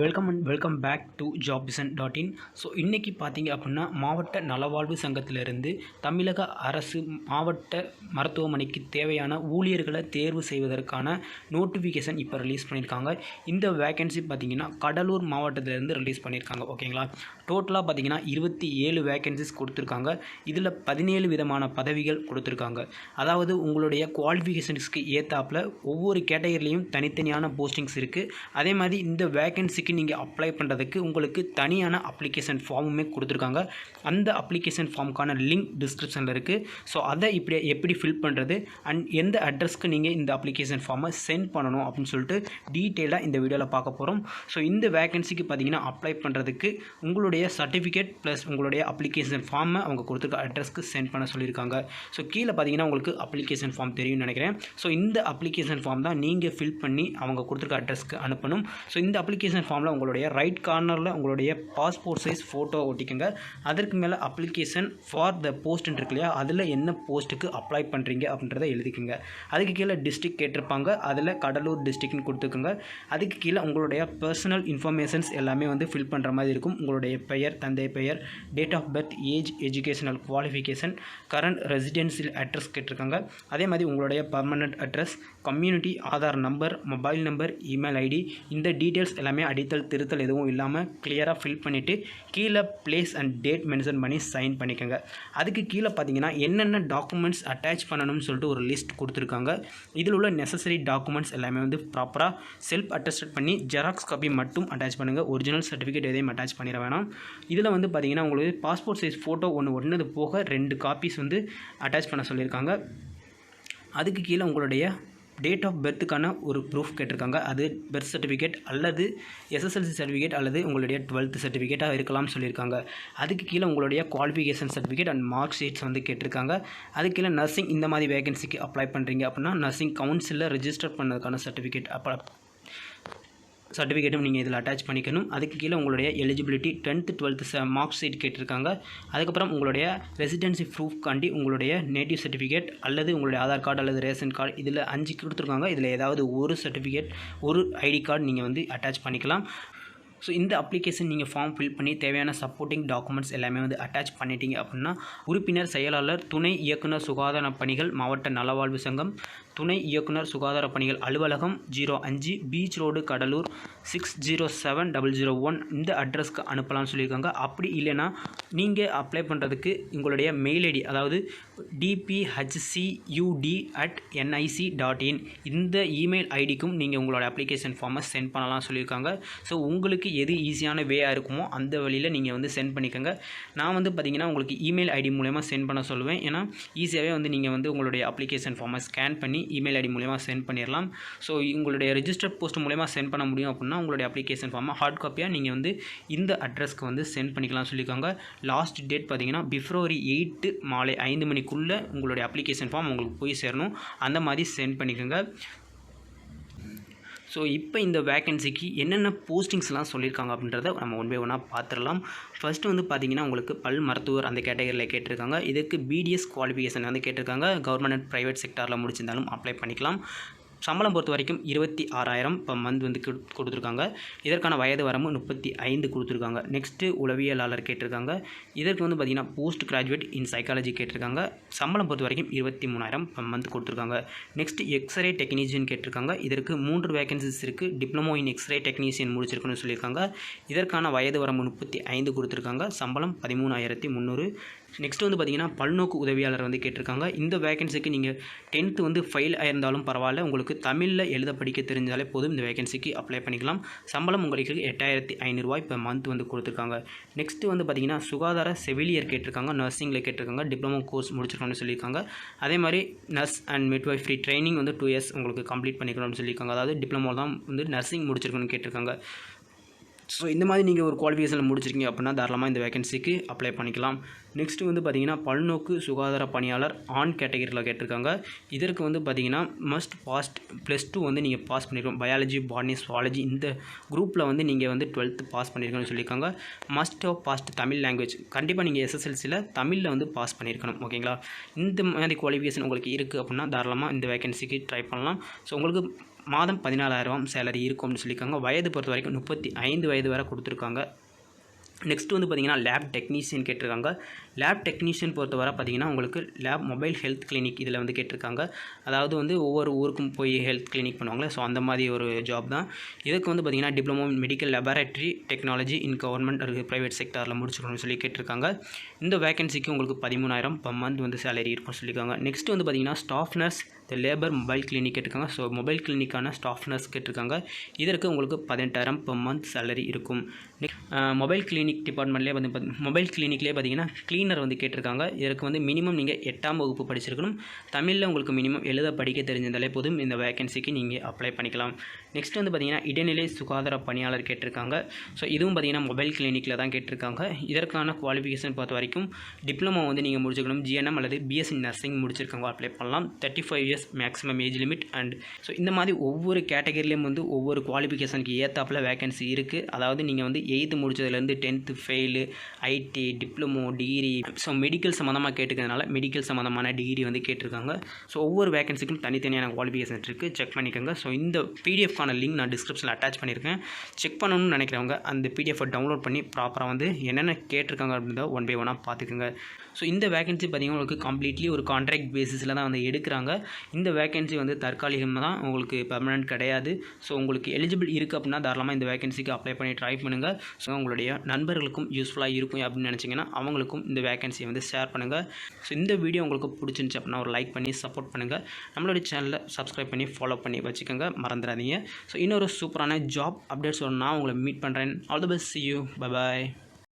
Welcome and welcome back to Jobson dot in so இன்றைக்கி பார்த்தீங்க அப்படின்னா மாவட்ட நலவாழ்வு சங்கத்திலிருந்து தமிழக அரசு மாவட்ட மருத்துவமனைக்கு தேவையான ஊழியர்களை தேர்வு செய்வதற்கான நோட்டிஃபிகேஷன் இப்போ ரிலீஸ் பண்ணியிருக்காங்க. இந்த வேகன்சி பார்த்தீங்கன்னா கடலூர் மாவட்டத்திலேருந்து ரிலீஸ் பண்ணியிருக்காங்க. ஓகேங்களா? டோட்டலாக பார்த்தீங்கன்னா இருபத்தி ஏழு வேகன்சிஸ் கொடுத்துருக்காங்க. இதில் பதினேழு விதமான பதவிகள் கொடுத்துருக்காங்க. அதாவது உங்களுடைய குவாலிஃபிகேஷன்ஸ்க்கு ஏற்றாப்புல ஒவ்வொரு கேட்டகரிலையும் தனித்தனியான போஸ்டிங்ஸ் இருக்குது அதே மாதிரி இந்த வேலைக்கு நீங்கள் அப்ளை பண்ணுறதுக்கு உங்களுக்கு தனியான அப்ளிகேஷன் ஃபார்முமே கொடுத்துருக்காங்க. அந்த அப்ளிகேஷன் ஃபார்முக்கான லிங்க் டிஸ்கிரிப்ஷனில் இருக்குது ஸோ அதை இப்படி எப்படி ஃபில் பண்ணுறது அண்ட் எந்த அட்ரஸ்க்கு நீங்கள் இந்த அப்ளிகேஷன் ஃபார்மை சென்ட் பண்ணணும் அப்படின்னு சொல்லிட்டு டீட்டெயிலாக இந்த வீடியோவில் பார்க்க போகிறோம் ஸோ இந்த வேகன்சிக்கு பார்த்தீங்கன்னா அப்ளை பண்ணுறதுக்கு உங்களுடைய சர்டிஃபிகேட் ப்ளஸ் உங்களுடைய அப்ளிகேஷன் ஃபார்மை அவங்க கொடுத்துருக்க அட்ரஸ்க்கு சென்ட் பண்ண சொல்லியிருக்காங்க. ஸோ கீழே பார்த்தீங்கன்னா உங்களுக்கு அப்ளிகேஷன் ஃபார்ம் தெரியும்னு நினைக்கிறேன். ஸோ இந்த அப்ளிகேஷன் ஃபார்ம் தான் நீங்கள் ஃபில் பண்ணி அவங்க கொடுத்துருக்க அட்ரஸ்க்கு அனுப்பணும். ஸோ இந்த அப்ளிகேஷன் ஃபார்ம் ஃபார்மில் உங்களுடைய ரைட் கார்னரில் உங்களுடைய பாஸ்போர்ட் சைஸ் ஃபோட்டோ ஒட்டிக்கோங்க. அதற்கு மேலே அப்ளிகேஷன் ஃபார் த போஸ்ட்ன்னு இருக்கு இல்லையா? அதில் என்ன போஸ்ட்டுக்கு அப்ளை பண்ணுறீங்க அப்படின்றத எழுதிக்கோங்க. அதுக்கு கீழே டிஸ்ட்ரிக் கேட்டிருப்பாங்க. அதில் கடலூர் டிஸ்ட்ரிக்ட்னு கொடுத்துக்கோங்க. அதுக்கு கீழே உங்களுடைய பர்சனல் இன்ஃபர்மேஷன்ஸ் எல்லாமே வந்து ஃபில் பண்ணுற மாதிரி இருக்கும். உங்களுடைய பெயர் தந்தை பெயர் date of birth age educational qualification current residential address கேட்டிருக்காங்க. அதே மாதிரி உங்களுடைய permanent address community Aadhaar number mobile number email ID இந்த டீட்டெயில்ஸ் எல்லாமே அடித்தல் திருத்தல் எதுவும் இல்லாமல் கிளியராக ஃபில் பண்ணிவிட்டு கீழே பிளேஸ் அண்ட் டேட் மென்ஷன் பண்ணி சைன் பண்ணிக்கோங்க. அதுக்கு கீழே பார்த்தீங்கன்னா என்னென்ன டாக்குமெண்ட்ஸ் அட்டாச் பண்ணணும்னு சொல்லிட்டு ஒரு லிஸ்ட் கொடுத்துருக்காங்க. இதில் உள்ள நெசசரி டாக்குமெண்ட்ஸ் எல்லாமே வந்து ப்ராப்பராக செல்ஃப் அட்டஸ்டட் பண்ணி ஜெராக்ஸ் காப்பி மட்டும் அட்டாச் பண்ணுங்கள் ஒரிஜினல் சர்டிஃபிகேட் எதையும் அட்டாச் பண்ணிட வேணாம். இதில் வந்து பார்த்தீங்கன்னா உங்களுக்கு பாஸ்போர்ட் சைஸ் ஃபோட்டோ ஒன்று ஒன்றது போக ரெண்டு காப்பீஸ் வந்து அட்டாச் பண்ண சொல்லியிருக்காங்க. அதுக்கு கீழே உங்களுடைய டேட் ஆஃப் பர்த்துக்கான ஒரு ப்ரூஃப் கேட்டிருக்காங்க. அது பர்த் சர்டிஃபிகேட் அல்லது எஸ்எஸ்எல்சி சர்டிஃபிகேட் அல்லது உங்களுடைய டுவெல்த் சர்டிஃபிகேட்டாக இருக்கலாம்னு சொல்லியிருக்காங்க. அதுக்கு கீழே உங்களுடைய qualification certificate and mark sheets வந்து கேட்டிருக்காங்க. அதுக்கு கீழே நர்சிங் இந்த மாதிரி வேகன்சிக்கு அப்ளை பண்ணுறீங்க அப்படின்னா நர்சிங் கவுன்சிலில் ரிஜிஸ்டர் பண்ணதுக்கான சர்டிஃபிகேட் அப்போ சர்டிஃபிகேட்டும் நீங்கள் இதில் அட்டாச் பண்ணிக்கணும். அதுக்கு கீழே உங்களுடைய eligibility tenth twelfth mark sheet கேட்டிருக்காங்க. அதுக்கப்புறம் உங்களுடைய ரெசிடென்சி ப்ரூஃப் காண்டி உங்களுடைய நேட்டிவ் சர்டிஃபிகேட் அல்லது உங்களுடைய ஆதார் கார்டு அல்லது ரேஷன் கார்டு இதில் அஞ்சு கொடுத்துருக்காங்க. இதில் ஏதாவது ஒரு சர்டிஃபிகேட் ஒரு ஐடி கார்டு நீங்கள் வந்து அட்டாச் பண்ணிக்கலாம். ஸோ இந்த அப்ளிகேஷன் நீங்கள் ஃபார்ம் ஃபில் பண்ணி தேவையான சப்போர்ட்டிங் டாக்குமெண்ட்ஸ் எல்லாமே வந்து அட்டாச் பண்ணிட்டீங்க அப்படின்னா உறுப்பினர் செயலாளர் துணை இயக்குனர் சுகாதார பணிகள் மாவட்ட நலவாழ்வு சங்கம் துணை இயக்குனர் சுகாதார பணிகள் அலுவலகம் ஜீரோ அஞ்சு beach road Cuddalore six zero seven double zero one. இந்த அட்ரஸ்க்கு அனுப்பலாம்னு சொல்லியிருக்காங்க. அப்படி இல்லைன்னா நீங்கள் அப்ளை பண்ணுறதுக்கு உங்களுடைய மெயில் ஐடி அதாவது DPHCUD at NIC dot in இந்த இமெயில் ஐடிக்கும் நீங்கள் உங்களோட அப்ளிகேஷன் ஃபார்மை சென்ட் பண்ணலாம் சொல்லியிருக்காங்க. ஸோ உங்களுக்கு எது ஈஸியான வேயாக இருக்குமோ அந்த வழியில் நீங்கள் வந்து சென்ட் பண்ணிக்கோங்க. நான் வந்து பார்த்தீங்கன்னா உங்களுக்கு இமெயில் ஐடி மூலயமா சென்ட் பண்ண சொல்லுவேன். ஏன்னா ஈஸியாகவே வந்து நீங்கள் வந்து உங்களுடைய அப்ளிகேஷன் ஃபார்மை ஸ்கேன் பண்ணி இமெயில் ஐடி மூலயமா சென்ட் பண்ணிடலாம் ஸோ உங்களுடைய ரிஜிஸ்டர் போஸ்ட் மூலயமா சென்ட் பண்ண முடியும் அப்படின்னா உங்களுடைய அப்ளிகேஷன் ஃபார்மை ஹார்ட் காப்பியாக நீங்கள் வந்து இந்த அட்ரஸ்க்கு வந்து சென்ட் பண்ணிக்கலாம் சொல்லியிருக்காங்க லாஸ்ட் டேட் பார்த்தீங்கன்னா பிப்ரவரி எயிட்டு மாலை ஐந்து மணிக்குள்ளே உங்களுடைய அப்ளிகேஷன் ஃபார்ம் உங்களுக்கு போய் சேரணும். அந்த மாதிரி சென்ட் பண்ணிக்கோங்க. ஸோ இப்போ இந்த வேக்கன்சிக்கு என்னென்ன போஸ்டிங்ஸ்லாம் சொல்லியிருக்காங்க அப்படின்றத நம்ம ஒன் பை ஒன்னாக பார்த்துடலாம் ஃபஸ்ட்டு வந்து பார்த்தீங்கன்னா உங்களுக்கு பல் மருத்துவர் அந்த கேட்டகரியில் கேட்டிருக்காங்க. இதுக்கு பிடிஎஸ் குவாலிஃபிகேஷன் வந்து கேட்டிருக்காங்க. கவர்மெண்ட் ப்ரைவேட் செக்டாரில் முடிச்சிருந்தாலும் அப்ளை பண்ணிக்கலாம். சம்பளம் பொறுத்த வரைக்கும் இருபத்தி ஆறாயிரம் இப்போ மந்த் வந்து கொடுத்துருக்காங்க. இதற்கான வயது வரம்பு முப்பத்தி ஐந்து கொடுத்துருக்காங்க. நெக்ஸ்ட்டு உளவியலாளர் கேட்டிருக்காங்க. இதற்கு வந்து பார்த்திங்கன்னா போஸ்ட் கிராஜுவேட் இன் சைக்காலஜி கேட்டிருக்காங்க. சம்பளம் பொறுத்த வரைக்கும் இருபத்தி மூணாயிரம் இப்போ மந்த் கொடுத்துருக்காங்க. நெக்ஸ்ட் எக்ஸ்ரே டெக்னீஷியன் கேட்டிருக்காங்க. இதற்கு மூன்று வேகன்சிஸ் இருக்குது டிப்ளமோ இன் எக்ஸ்ரே டெக்னீஷியன் முடிச்சிருக்குன்னு சொல்லியிருக்காங்க. இதற்கான வயது வரம்பு முப்பத்தி ஐந்து கொடுத்துருக்காங்க. சம்பளம் பதிமூணாயிரத்தி முந்நூறு நெக்ஸ்ட் வந்து பார்த்திங்கன்னா பல்நோக்கு உதவியாளர் வந்து கேட்டிருக்காங்க. இந்த வேகன்சிக்கு நீங்கள் டென்த்து வந்து ஃபெயில் ஆயிருந்தாலும் பரவாயில்ல. உங்களுக்கு தமிழில் எழுத படிக்க தெரிஞ்சாலே போதும். இந்த வேகன்சிக்கு அப்ளை பண்ணிக்கலாம். சம்பளம் உங்களுக்கு எட்டாயிரத்தி ஐநூறுரூவா இப்போ மந்த் வந்து கொடுத்துருக்காங்க. நெக்ஸ்ட்டு வந்து பார்த்திங்கன்னா சுகாதார செவிலியர் கேட்டிருக்காங்க. நர்சிங்கில் கேட்டிருக்காங்க. டிப்ளமோ கோர்ஸ் முடிச்சிருக்கணும்னு சொல்லியிருக்காங்க. அதே மாதிரி நர்ஸ் அண்ட் மிட்வைஃப்ரி ட்ரைனிங் வந்து டூ இயர்ஸ் உங்களுக்கு கம்ப்ளீட் பண்ணிக்கணும்னு சொல்லியிருக்காங்க. அதாவது டிப்ளமோ தான் வந்து நர்சிங் முடிச்சிருக்கணும்னு கேட்டிருக்காங்க. ஸோ இந்த மாதிரி நீங்கள் ஒரு குவாலிஃபிகேஷனில் முடிச்சிருக்கீங்க அப்படின்னா தாராளமாக இந்த வேகன்சிக்கு அப்ளை பண்ணிக்கலாம். நெக்ஸ்ட்டு வந்து பார்த்திங்கன்னா பல்நோக்கு சுகாதார பணியாளர் ஆன் கேட்டகரியில் கேட்டிருக்காங்க. இதற்கு வந்து பார்த்திங்கன்னா மஸ்ட் பாஸ்ட் ப்ளஸ் டூ வந்து நீங்கள் பாஸ் பண்ணிருக்கோம் பயாலஜி பாட்னி சுவாலஜி இந்த குரூப்பில் வந்து நீங்கள் வந்து டுவெல்த்து பாஸ் பண்ணியிருக்கணும்னு சொல்லியிருக்காங்க. Must of passed Tamil language கண்டிப்பாக நீங்கள் எஸ்எஸ்எல்சியில் தமிழில் வந்து பாஸ் பண்ணியிருக்கணும் ஓகேங்களா இந்த மாதிரி குவாலிஃபிகேஷன் உங்களுக்கு இருக்குது அப்படின்னா தாராளமாக இந்த வேகன்சிக்கு ட்ரை பண்ணலாம். ஸோ உங்களுக்கு மாதம் பதினாலாயிரம் சேலரி இருக்கும்னு சொல்லியிருக்காங்க. வயது பொறுத்த வரைக்கும் முப்பத்தி ஐந்து வயது வரை கொடுத்துருக்காங்க. நெக்ஸ்ட் வந்து பார்த்திங்கன்னா லேப் டெக்னீஷியன் கேட்டிருக்காங்க. லேப் டெக்னீஷியன் பொறுத்தவரை பார்த்திங்கன்னா உங்களுக்கு லேப் மொபைல் ஹெல்த் கிளினிக் இதில் வந்து கேட்டிருக்காங்க. அதாவது வந்து ஒவ்வொரு ஊருக்கும் போய் ஹெல்த் கிளினிக் பண்ணுவாங்களே. ஸோ அந்த மாதிரி ஒரு ஜாப் தான். இதுக்கு வந்து பார்த்திங்கன்னா diploma in medical laboratory technology in government அல்லது ப்ரைவேட் செக்டாரில் முடிச்சுக்கணும்னு சொல்லி கேட்டிருக்காங்க. இந்த வேகன்சிக்கு உங்களுக்கு பதிமூணாயிரம் பர் மந்த் வந்து சேலரி இருக்கும்னு சொல்லியிருக்காங்க. நெக்ஸ்ட் வந்து பார்த்திங்கன்னா ஸ்டாஃப் நர்ஸ் இந்த லேபர் மொபைல் கிளினிக் கேட்டிருக்காங்க. ஸோ மொபைல் கிளினிக்கான ஸ்டாஃப் நர்ஸ் கேட்டிருக்காங்க. இதற்கு உங்களுக்கு பதினெட்டாயிரம் பெர் மந்த் சேலரி இருக்கும். மொபைல் கிளினிக் டிபார்ட்மெண்ட்லேயே வந்து பார்த்தி- மொபைல் கிளினிக்லேயே பார்த்தீங்கன்னா க்ளீனர் வந்து கேட்டிருக்காங்க. இதற்கு வந்து மினிமம் நீங்கள் எட்டாம் வகுப்பு படிச்சிருக்கணும். தமிழில் உங்களுக்கு மினிமம் எழுத படிக்க தெரிஞ்சிருந்தாலே போதும். இந்த வேகன்சிக்கு நீங்கள் அப்ளை பண்ணிக்கலாம். நெக்ஸ்ட் வந்து பார்த்தீங்கன்னா இடைநிலை சுகாதார பணியாளர் கேட்டிருக்காங்க. ஸோ இதுவும் பார்த்திங்கன்னா மொபைல் கிளினிக்கில் தான் கேட்டிருக்காங்க. இதற்கான குவாலிஃபிகேஷன் பொறுத்த வரைக்கும் டிப்ளமோ வந்து நீங்கள் முடிச்சுக்கணும். ஜிஎன்எம் அல்லது பிஎஸ்சி நர்சிங் முடிச்சிருக்கவங்க அப்ளை பண்ணலாம். Thirty five years maximum age limit and so இந்த மாதிரி ஒவ்வொரு கேட்டகரியிலையும் வந்து ஒவ்வொரு குவாலிஃபிகேஷனுக்கு ஏற்றாப்புல வேகன்சி இருக்குது அதாவது நீங்கள் வந்து eighth முடிச்சதுலேருந்து tenth fail IT diploma degree so medical சம்மந்தமாக கேட்டுக்கிறதுனால மெடிக்கல் சம்மந்தமான டிகிரி வந்து கேட்டிருக்காங்க. ஸோ ஒவ்வொரு வேகன்சிக்கும் தனித்தனியான குவாலிஃபிகேஷன் இருக்குது செக் பண்ணிக்கோங்க. ஸோ இந்த பிடிஎஃப் பிடிஎஃப்கான லிங்க் நான் டிஸ்கிரிப்ஷனில் அட்டாச் பண்ணியிருக்கேன். செக் பண்ணணும்னு நினைக்கிறவங்க அந்த பிடிஎஃபை டவுன்லோட் பண்ணி ப்ராப்பராக வந்து என்னென்ன கேட்டிருக்காங்க அப்படின்றத ஒன் பை ஒன்னாக பார்த்துக்குங்க. ஸோ இந்த வேகன்சி பார்த்தீங்கன்னா உங்களுக்கு கம்ப்ளீட்லி ஒரு கான்ட்ராக்ட் பேசிஸில் தான் வந்து எடுக்கிறாங்க. இந்த வேகன்சி வந்து தற்காலிகமாக தான் உங்களுக்கு பெர்மனன்ட் கிடையாது. ஸோ உங்களுக்கு எலிஜிபிள் இருக்குது அப்படின்னா தாராளமாக இந்த வேகன்சிக்கு அப்ளை பண்ணி ட்ரை பண்ணுங்கள் ஸோ உங்களுடைய நண்பர்களுக்கும் யூஸ்ஃபுல்லாக இருக்கும் அப்படின்னு நினச்சிங்கன்னா அவங்களுக்கும் இந்த வேகன்சியை வந்து ஷேர் பண்ணுங்கள் ஸோ இந்த வீடியோ உங்களுக்கு பிடிச்சிருந்துச்சி அப்படின்னா ஒரு லைக் பண்ணி சப்போர்ட் பண்ணுங்கள் நம்மளுடைய சேனலை சப்ஸ்கிரைப் பண்ணி ஃபாலோ பண்ணி வச்சுக்கோங்க. மறந்துடாதீங்க. ஸோ இன்னொரு சூப்பரான ஜாப் அப்டேட்ஸ் நான் உங்களை மீட் பண்ணுறேன் all the best see you bye bye